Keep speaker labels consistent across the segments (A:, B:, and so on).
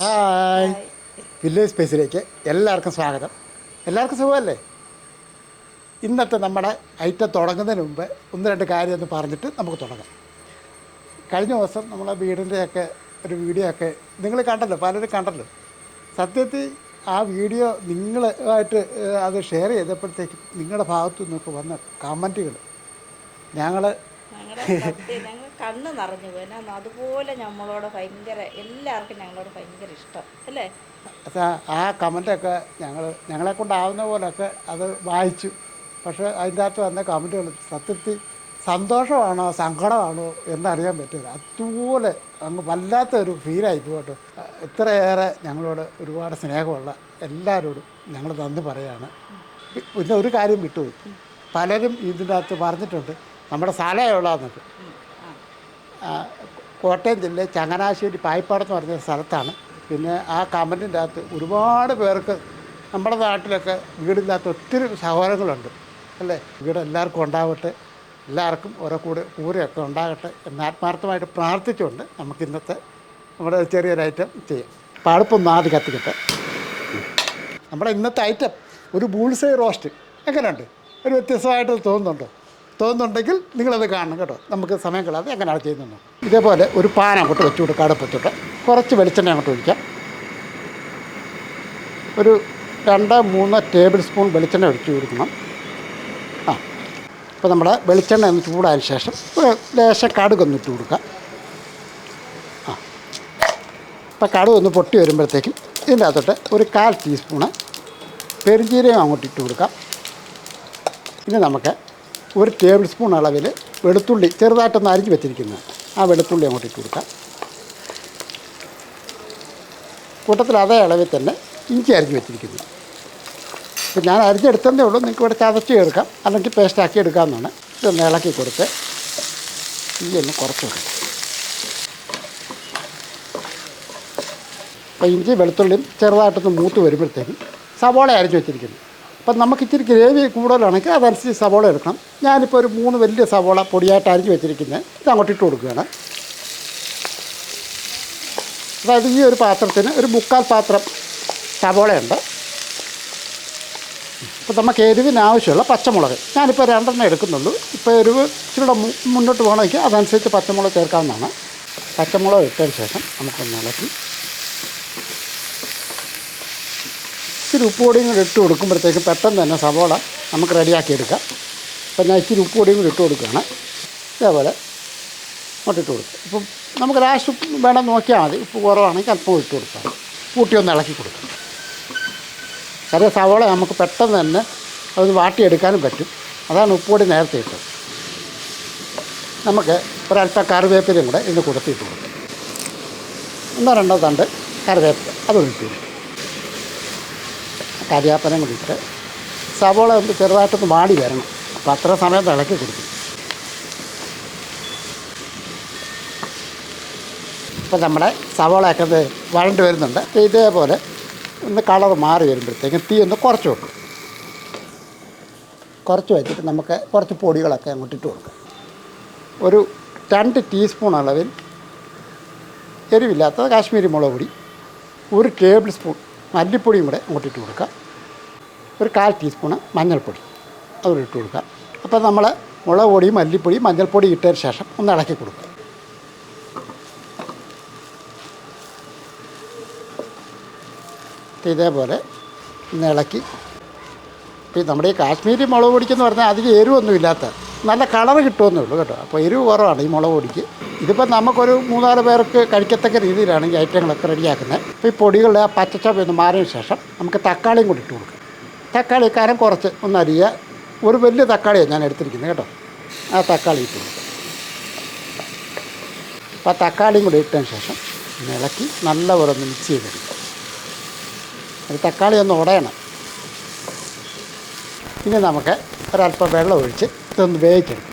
A: Hi. Village സ്പേസിലേക്ക് എല്ലാവർക്കും സ്വാഗതം. എല്ലാവർക്കും സുഖമല്ലേ? ഇന്നത്തെ നമ്മുടെ ഐറ്റം തുടങ്ങുന്നതിന് മുമ്പ് ഒന്ന് രണ്ട് കാര്യം ഒന്ന് പറഞ്ഞിട്ട് നമുക്ക് തുടങ്ങാം. കഴിഞ്ഞ ദിവസം നമ്മളെ വീടിന്റെയൊക്കെ ഒരു വീഡിയോ ഒക്കെ നിങ്ങൾ കണ്ടല്ലോ പലരും കണ്ടല്ലോ. സത്യത്തിൽ ആ വീഡിയോ നിങ്ങളുമായിട്ട് ഏഹ്, അത് ഷെയർ ചെയ്തപ്പോഴത്തേക്കും നിങ്ങളുടെ ഭാഗത്തു നിന്നൊക്കെ വന്ന കമന്റുകൾ ഞങ്ങൾ
B: കണ്ണ് നിറഞ്ഞു പോയി. എന്നാ അതുപോലെ നമ്മളോട് ഭയങ്കര എല്ലാവർക്കും ഞങ്ങളോട് ഭയങ്കര ഇഷ്ടം. അല്ലേ?
A: ആ കമന്റൊക്കെ ഞങ്ങൾ ഞങ്ങളെ കൊണ്ടാവുന്ന പോലൊക്കെ അത് വായിച്ചു. പക്ഷേ അതിന്റെ അകത്ത് വന്ന കമന്റുകൾ സത്യത്തിൽ സന്തോഷമാണോ സങ്കടമാണോ എന്നറിയാൻ പറ്റില്ല. അതുപോലെ അങ്ങ് വല്ലാത്തൊരു ഫീലായി പോകട്ടെ. ഇത്രയേറെ ഞങ്ങളോട് ഒരുപാട് സ്നേഹമുള്ള എല്ലാവരോടും ഞങ്ങൾ നന്ദി പറയാണ്. പിന്നെ ഒരു കാര്യം വിട്ടുപോയി പലരും ഇതിന്റെ അകത്ത് പറഞ്ഞിട്ടുണ്ട് നമ്മുടെ സ്ഥലം എവിടെയാണെന്നൊക്കെ കോട്ടയം ജില്ലയിൽ ചങ്ങനാശ്ശേരി പായിപ്പാടെന്ന് പറഞ്ഞ സ്ഥലത്താണ്. പിന്നെ ആ കമന്റിന്റെ അകത്ത് ഒരുപാട് പേർക്ക് നമ്മുടെ നാട്ടിലൊക്കെ വീടില്ലാത്ത ഒത്തിരി സഹോദരങ്ങളുണ്ട്. അല്ലേ? വീട് എല്ലാവർക്കും ഉണ്ടാവട്ടെ. എല്ലാവർക്കും ഓരോ കൂടെ കൂരയൊക്കെ ഉണ്ടാകട്ടെ എന്ന് ആത്മാർത്ഥമായിട്ട് പ്രാർത്ഥിച്ചുകൊണ്ട് നമുക്ക് ഇന്നത്തെ നമ്മുടെ ചെറിയൊരു ഐറ്റം ചെയ്യാം. അപ്പോൾ അടുപ്പൊന്ന് ആദ്യം കത്തിക്കട്ടെ. നമ്മുടെ ഇന്നത്തെ ഐറ്റം ഒരു ബൂൾസൈ റോസ്റ്റ് എങ്ങനെയുണ്ട്? ഒരു വ്യത്യസ്തമായിട്ട് തോന്നുന്നുണ്ടോ? തോന്നുന്നുണ്ടെങ്കിൽ നിങ്ങളത് കാണണം കേട്ടോ. നമുക്ക് സമയം കളയാതെ എങ്ങനെയാണ് ചെയ്യുന്നു ഇതേപോലെ ഒരു പാൻ അങ്ങോട്ട് വെച്ചു കൊടുക്കുക അടുപ്പത്തിട്ട് കുറച്ച് വെളിച്ചെണ്ണ അങ്ങോട്ട് ഒഴിക്കാം. ഒരു രണ്ട് മൂന്ന് ടേബിൾ സ്പൂൺ വെളിച്ചെണ്ണ ഒഴിച്ചു കൊടുക്കണം. ആ അപ്പോൾ നമ്മുടെ വെളിച്ചെണ്ണ ഒന്ന് ചൂടായതിനു ശേഷം ലേശം കടുകൊന്ന് ഇട്ട് കൊടുക്കാം. ആ അപ്പോൾ കടുക് ഒന്ന് പൊട്ടി വരുമ്പോഴത്തേക്കും ഇതിന്റെ അകത്തോട്ട് ഒരു കാൽ ടീസ്പൂണ് പെരുംജീരകം അങ്ങോട്ട് ഇട്ട് കൊടുക്കാം. ഇനി നമുക്ക് ഒരു ടേബിൾ സ്പൂൺ അളവിൽ വെളുത്തുള്ളി ചെറുതായിട്ടൊന്ന് അരിഞ്ഞ് വെച്ചിരിക്കുന്നത് ആ വെളുത്തുള്ളി അങ്ങോട്ട് ഇട്ട് കൊടുക്കാം. കൂട്ടത്തിൽ അതേ അളവിൽ തന്നെ ഇഞ്ചി അരിഞ്ഞ് വെച്ചിരിക്കുന്നു. ഇപ്പം ഞാൻ അരിഞ്ഞെടുത്തതേ ഉള്ളൂ. നിങ്ങൾക്ക് ഇവിടെ ചതച്ച് എടുക്കാം. അല്ലെങ്കിൽ പേസ്റ്റാക്കി എടുക്കാമെന്നാണ്. ഇതൊന്ന് ഇളക്കി കൊടുത്ത് ഇഞ്ചി ഒന്ന് കുറച്ച് വെക്കാം. അപ്പോൾ ഇഞ്ചി വെളുത്തുള്ളിയും ചെറുതായിട്ടൊന്ന് മൂത്ത് വരുമ്പോഴത്തേക്കും സവോള അരിഞ്ഞ് വെച്ചിരിക്കുന്നു. അപ്പം നമുക്ക് ഇച്ചിരി ഗ്രേവി കൂടുതലാണെങ്കിൽ അതനുസരിച്ച് സവോള എടുക്കണം. ഞാനിപ്പോൾ ഒരു മൂന്ന് വലിയ സവോള പൊടിയായിട്ട് അരിഞ്ഞ് വെച്ചിരിക്കുന്നത്. ഇത് അങ്ങോട്ട് ഇട്ട് കൊടുക്കുകയാണ്. അതായത് ഈ ഒരു പാത്രത്തിന് ഒരു മുക്കാൽ പാത്രം സവോളയുണ്ട്. അപ്പോൾ നമുക്ക് എരിവിന് ആവശ്യമുള്ള പച്ചമുളക്. ഞാനിപ്പോൾ രണ്ടെണ്ണം എടുക്കുന്നുള്ളൂ. ഇപ്പോൾ എരിവ് ഇച്ചിരി മു- മുന്നോട്ട് പോകണമെങ്കിൽ അതനുസരിച്ച് പച്ചമുളക് ചേർക്കാവുന്നതാണ്. പച്ചമുളക് ഇട്ടതിന് ശേഷം നമുക്ക് ഇളക്കി ഇച്ചിരി ഉപ്പ് പൊടിയും കൂടി ഇട്ട് കൊടുക്കുമ്പോഴത്തേക്ക് പെട്ടെന്ന് തന്നെ സവോള നമുക്ക് റെഡിയാക്കി എടുക്കാം അപ്പം ഞാൻ ഇച്ചിരി ഉപ്പ് പൊടിയും കൂടി ഇട്ട് കൊടുക്കുകയാണ്. ഇതേപോലെ അങ്ങോട്ട് ഇട്ട് കൊടുക്കുക ഇപ്പം നമുക്ക് ലാസ്റ്റ് ഉപ്പ് വേണം നോക്കിയാൽ മതി. ഉപ്പ് കുറവാണെങ്കിൽ അല്പം ഇട്ട് കൊടുക്കാം. കൂട്ടി ഒന്ന് ഇളക്കി കൊടുക്കാം. ചെറിയ സവോള നമുക്ക് പെട്ടെന്ന് തന്നെ അത് വാട്ടിയെടുക്കാനും പറ്റും. അതാണ് ഉപ്പ് പൊടി നേരത്തെ ഇട്ടത്. നമുക്ക് ഒരല്പം കറിവേപ്പിലയും കൂടെ ഇതിന് കൊടുത്തിട്ട് കൊടുക്കാം. ഒന്നോ രണ്ടോ തണ്ട് കറിവേപ്പില. അത് കൊടുക്കും. കരിയാപ്പനം കൂടി സവോള ഒന്ന് ചെറുതായിട്ടൊന്ന് വാടി വരണം. അപ്പോൾ അത്ര സമയം തിളക്കി കൊടുക്കും. ഇപ്പം നമ്മുടെ സവോളയൊക്കെ ഇത് വഴണ്ട് വരുന്നുണ്ട്. അപ്പോൾ ഇതേപോലെ ഒന്ന് കളർ മാറി വരുമ്പോഴത്തേക്കും തീ ഒന്ന് കുറച്ച് വെക്കും. കുറച്ച് വെച്ചിട്ട് നമുക്ക് കുറച്ച് പൊടികളൊക്കെ അങ്ങോട്ട് ഇട്ട് കൊടുക്കാം. ഒരു രണ്ട് ടീസ്പൂൺ അളവിൽ എരിവില്ലാത്ത കാശ്മീരി മുളക് പൊടി ഒരു ടേബിൾ സ്പൂൺ മല്ലിപ്പൊടിയും കൂടെ അങ്ങോട്ട് ഇട്ട് കൊടുക്കുക ഒരു കാൽ ടീസ്പൂണ് മഞ്ഞൾപ്പൊടി. അതുകൂടി ഇട്ട് കൊടുക്കുക. അപ്പോൾ നമ്മൾ മുളക് പൊടി മല്ലിപ്പൊടി മഞ്ഞൾപ്പൊടി ഇട്ടതിന് ശേഷം ഒന്ന് ഇളക്കി കൊടുക്കുക. ഇതേപോലെ ഒന്ന് ഇളക്കി. ഇപ്പോൾ നമ്മുടെ ഈ കാശ്മീരി മുളക് പൊടിക്കെന്ന് പറഞ്ഞാൽ അധികം എരിവൊന്നും ഇല്ലാത്ത നല്ല കളർ കിട്ടുമെന്നേ ഉള്ളൂ കേട്ടോ. അപ്പോൾ എരിവ് കുറവാണ് ഈ മുളക് പൊടിക്ക്. ഇതിപ്പോൾ നമുക്കൊരു മൂന്നാൽ പേർക്ക് കഴിക്കത്തക്ക രീതിയിലാണ് ഈ ഐറ്റങ്ങളൊക്കെ റെഡിയാക്കുന്നത്. അപ്പോൾ ഈ പൊടികളുടെ ആ പച്ചച്ചപ്പ് ഒന്ന് മാറിയതിന് ശേഷം നമുക്ക് തക്കാളിയും കൂടി ഇട്ട് കൊടുക്കാം. തക്കാളി കാരം കുറച്ച് ഒന്ന് അരിയുക. ഒരു വലിയ തക്കാളിയാണ് ഞാൻ എടുത്തിരിക്കുന്നത് കേട്ടോ. ആ തക്കാളി ഇട്ട് കൊടുക്കും. അപ്പോൾ ആ തക്കാളിയും കൂടി ഇട്ടതിന് ശേഷം ഇളക്കി നല്ലപോലെ ഒന്ന് മിക്സ് ചെയ്തെടുക്കുക ഒരു തക്കാളി ഒന്ന് ഉടയണം. ഇനി നമുക്ക് ഒരല്പം വെള്ളം ഒഴിച്ച് ഇതൊന്ന് വേവിക്കണം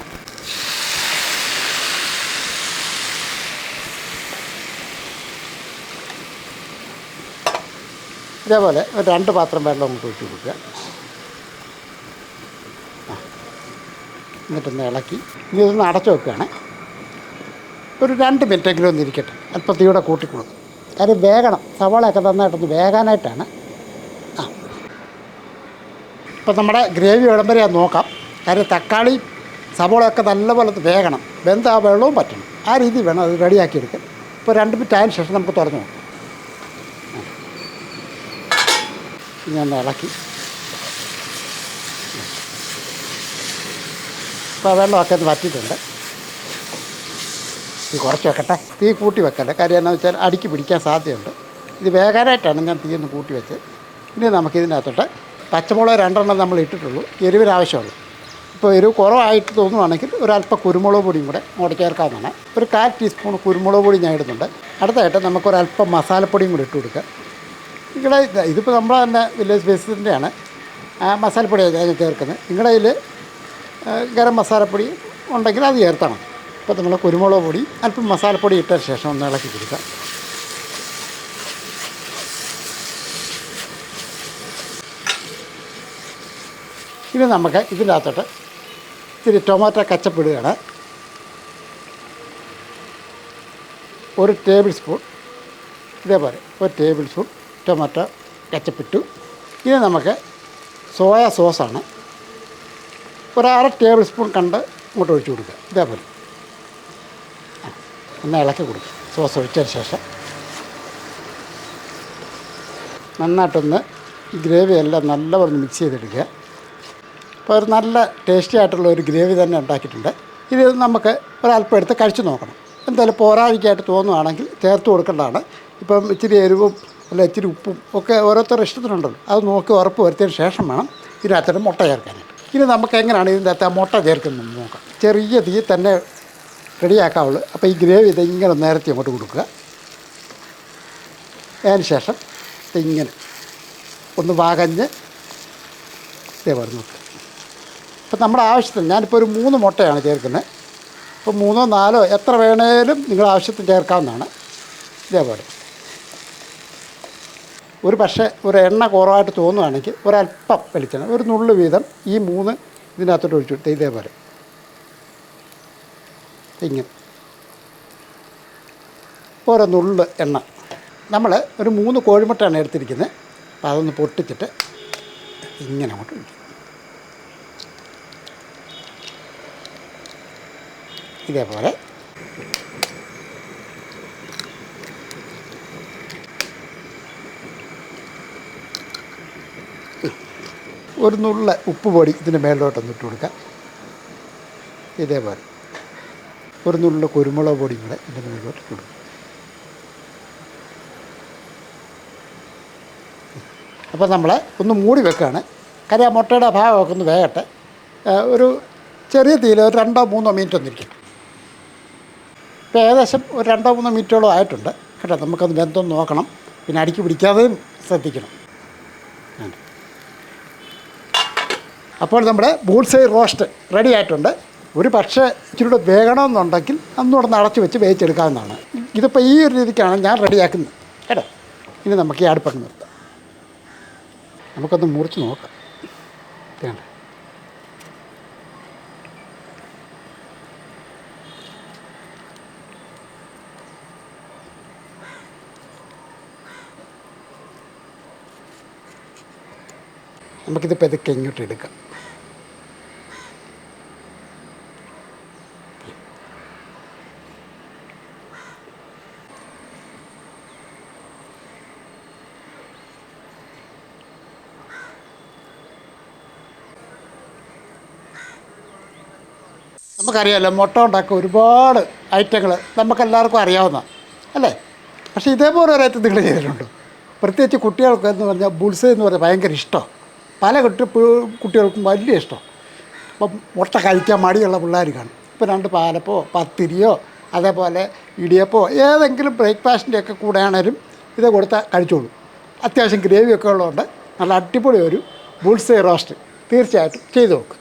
A: ഇതേപോലെ ഒരു രണ്ട് പാത്രം വെള്ളം അങ്ങോട്ട് ഒഴിച്ച് കൊടുക്കുക. എന്നിട്ടൊന്ന് ഇളക്കി. ഇനി ഇതൊന്ന് അടച്ചു വെക്കുകയാണ്. ഒരു രണ്ട് മിനിറ്റെങ്കിലും ഒന്ന് ഇരിക്കട്ടെ. അല്പം തീയുടെ കൂട്ടിക്കൊടുക്കും അത് വേഗണം സവാളയൊക്കെ നന്നായിട്ടൊന്ന് വേകാനായിട്ടാണ്. ആ. ഇപ്പം നമ്മുടെ ഗ്രേവി വിളമ്പരെ നോക്കാം. കാര്യം തക്കാളി സവാളയൊക്കെ നല്ലപോലെ വേകണം. വെന്ത് ആ വെള്ളവും പറ്റണം. ആ രീതിയിൽ വേണം അത് റെഡിയാക്കിയെടുക്കാൻ. ഇപ്പോൾ രണ്ട് മിനിറ്റ് ആയതിനു ശേഷം നമുക്ക് തുറന്നു നോക്കാം. ഒന്ന് ഇളക്കി. ഇപ്പോൾ വെള്ളമൊക്കെ ഒന്ന് വറ്റിയിട്ടുണ്ട്. ഈ കുറച്ച് വെക്കട്ടെ. തീ കൂട്ടി വെക്കട്ടെ കാര്യം എന്താണെന്ന് വെച്ചാൽ അടിക്ക് പിടിക്കാൻ സാധ്യതയുണ്ട്. ഇത് വേഗാനായിട്ടാണ് ഞാൻ തീ ഒന്ന് കൂട്ടി വെച്ച് ഇനി നമുക്കിതിനകത്തോട്ട് പച്ചമുളക് രണ്ടെണ്ണം നമ്മൾ ഇട്ടിട്ടുള്ളൂ. എരിവിന് ഇപ്പോൾ എരിവ് കുറവായിട്ട് തോന്നുവാണെങ്കിൽ ഒരല്പം കുരുമുളക് പൊടിയും കൂടെ അങ്ങോട്ട് ചേർക്കാവുന്നതാണ്. ഒരു കാൽ ടീസ്പൂൺ കുരുമുളക് പൊടി ഞാൻ ഇടുന്നുണ്ട്. അടുത്തായിട്ട് നമുക്കൊരല്പം മസാലപ്പൊടിയും കൂടി ഇട്ട് കൊടുക്കുക നിങ്ങളുടെ ഇത് ഇതിപ്പോൾ നമ്മൾ തന്നെ വില്ലേജ് ബേസിന്റെയാണ് മസാലപ്പൊടിയാണ് ഞാൻ ചേർക്കുന്നത്. നിങ്ങളുടെ കയ്യിൽ ഗരം മസാലപ്പൊടി ഉണ്ടെങ്കിൽ അത് ചേർത്തണം. ഇപ്പോൾ നമ്മൾ കുരുമുളക് പൊടി അല്പം മസാലപ്പൊടി ഇട്ട ശേഷം ഒന്ന് ഇളക്കി കൊടുക്കാം. ഇനി നമുക്ക് ഇതിന്റെ അകത്തോട്ട് ഇത്തിരി ടൊമാറ്റോ കച്ചപ്പ് ഇടുകയാണ്. ഒരു ടേബിൾ സ്പൂൺ ഇതേപോലെ ഒരു ടേബിൾ സ്പൂൺ ടൊമാറ്റോ കച്ചപ്പിട്ടു. ഇനി നമുക്ക് സോയ സോസാണ്. ഒരു അര ടേബിൾ സ്പൂൺ കണ്ട് ഇങ്ങോട്ട് ഒഴിച്ചു കൊടുക്കുക. ഇതേപോലെ. ഒന്ന് ഇളക്കി കൊടുക്കുക. സോസ് ഒഴിച്ചതിന് ശേഷം. നന്നായിട്ടൊന്ന് ഗ്രേവി എല്ലാം നല്ലപോലെ മിക്സ് ചെയ്തെടുക്കുക. അപ്പോൾ ഒരു നല്ല ടേസ്റ്റി ആയിട്ടുള്ള ഒരു ഗ്രേവി തന്നെ ഉണ്ടാക്കിയിട്ടുണ്ട്. ഇത് നമുക്ക് ഒരല്പം എടുത്ത് കഴിച്ചു നോക്കണം. എന്തായാലും പോരാഴിക്കായിട്ട് തോന്നുവാണെങ്കിൽ ചേർത്ത് കൊടുക്കേണ്ടതാണ്. ഇപ്പം ഇച്ചിരി എരിവും അല്ല ഇച്ചിരി ഉപ്പും ഒക്കെ ഓരോരുത്തരുടെ ഇഷ്ടത്തിനുണ്ടല്ലോ. അത് നോക്കി ഉറപ്പ് വരുത്തിയതിന് ശേഷം വേണം ഇതിനകത്തോട്ട് മുട്ട ചേർക്കാനായിട്ട് ഇനി നമുക്ക് എങ്ങനെയാണ് ഇതിന്റെ അകത്ത് ആ മുട്ട ചേർക്കുന്നത് നോക്കാം. ചെറിയ തീ തന്നെ റെഡിയാക്കാവുള്ളൂ. അപ്പോൾ ഈ ഗ്രേവി ഇത് ഇങ്ങനെ നേരത്തെ അങ്ങോട്ട് കൊടുക്കുക. അതിന് ശേഷം ഇങ്ങനെ ഒന്ന് വാകഞ്ഞ് ഇതേപോലെ നോക്കുക അപ്പം നമ്മുടെ ആവശ്യത്തിന് ഞാനിപ്പോൾ ഒരു മൂന്ന് മുട്ടയാണ് ചേർക്കുന്നത്. അപ്പോൾ മൂന്നോ നാലോ എത്ര വേണേലും നിങ്ങൾ ആവശ്യത്തിന് ചേർക്കാവുന്നതാണ് ഇതേപോലെ ഒരു പക്ഷേ ഒരു എണ്ണ കുറവായിട്ട് തോന്നുകയാണെങ്കിൽ ഒരല്പം വെളിച്ചെണ്ണ ഒരു നുള്ളു വീതം ഈ മൂന്ന് ഇതിനകത്തോട്ട് ഒഴിച്ചു കൊടുത്ത് ഇതേപോലെ. ഇങ്ങനെ. ഓരോ നുള്ള് എണ്ണ. നമ്മൾ ഒരു മൂന്ന് കോഴിമുട്ടയാണ് എടുത്തിരിക്കുന്നത്. അപ്പോൾ അതൊന്ന് പൊട്ടിച്ചിട്ട് ഇങ്ങനെ അങ്ങോട്ട് ഒഴിക്കും. ഇതേപോലെ. ഒരു നുള്ള ഉപ്പ് പൊടി ഇതിന്റെ മേളിലോട്ടൊന്ന് ഇട്ട് കൊടുക്കാം. ഇതേപോലെ. ഒരു നുള്ള കുരുമുളക് പൊടി കൂടെ ഇതിന്റെ മേളിലോട്ട് ഇട്ട് കൊടുക്കാം. അപ്പോൾ നമ്മൾ ഒന്ന് മൂടി വെക്കുകയാണ്. കാര്യം ആ മുട്ടയുടെ ഭാഗമൊക്കെ ഒന്ന് വേകട്ടെ. ഒരു ചെറിയ തീയിൽ ഒരു രണ്ടോ മൂന്നോ മിനിറ്റ് ഒന്നിരിക്കും ഇപ്പോൾ ഏകദേശം ഒരു രണ്ടോ മൂന്നോ മിനിറ്റോളം ആയിട്ടുണ്ട്. കേട്ടോ നമുക്കത് ബന്ധം നോക്കണം. പിന്നെ അടിക്ക് പിടിക്കാതെയും ശ്രദ്ധിക്കണം. അപ്പോൾ നമ്മുടെ ബൂൾസൈ റോസ്റ്റ് റെഡി ആയിട്ടുണ്ട്. ഒരു പക്ഷേ ഇച്ചിരി കൂടെ വേകണമെന്നുണ്ടെങ്കിൽ അന്നുകൂടെ നടച്ചു വെച്ച് വേവിച്ചെടുക്കാവുന്നതാണ്. ഇതിപ്പോൾ ഈ ഒരു രീതിക്കാണ് ഞാൻ റെഡിയാക്കുന്നത് കേട്ടോ? ഇനി നമുക്ക് ഈ അടുപ്പൊക്കെ നിർത്താം. നമുക്കൊന്ന് മുറിച്ച് നോക്കാം. ഇതാണ് നമുക്കിത് പെതുക്കെ ഇങ്ങോട്ട് എടുക്കാം. നമുക്കറിയാമല്ലോ മുട്ട ഉണ്ടാക്കുക ഒരുപാട് ഐറ്റങ്ങൾ നമുക്കെല്ലാവർക്കും അറിയാവുന്ന അല്ലേ? പക്ഷേ ഇതേപോലെ ഒരു ഐറ്റം നിങ്ങൾ ചെയ്തിട്ടുണ്ട്. പ്രത്യേകിച്ച് കുട്ടികൾക്ക് എന്ന് പറഞ്ഞാൽ ബുൾസ് എന്ന് പറഞ്ഞാൽ ഭയങ്കര ഇഷ്ടം പല കുട്ടി കുട്ടികൾക്കും വലിയ ഇഷ്ടം. അപ്പം മുട്ട കഴിക്കാൻ മടിയുള്ള പിള്ളേർ കാണും ഇപ്പോൾ രണ്ട് പാലപ്പോ പത്തിരിയോ അതേപോലെ ഇടിയപ്പോ ഏതെങ്കിലും ബ്രേക്ക്ഫാസ്റ്റിന്റെ ഒക്കെ കൂടെ ആണേലും ഇത് കൊടുത്താൽ കഴിച്ചോളൂ. അത്യാവശ്യം ഗ്രേവിയൊക്കെ ഉള്ളതുകൊണ്ട് നല്ല അടിപൊളി ഒരു ബുൾസൈ റോസ്റ്റ് തീർച്ചയായിട്ടും ചെയ്തു നോക്കുക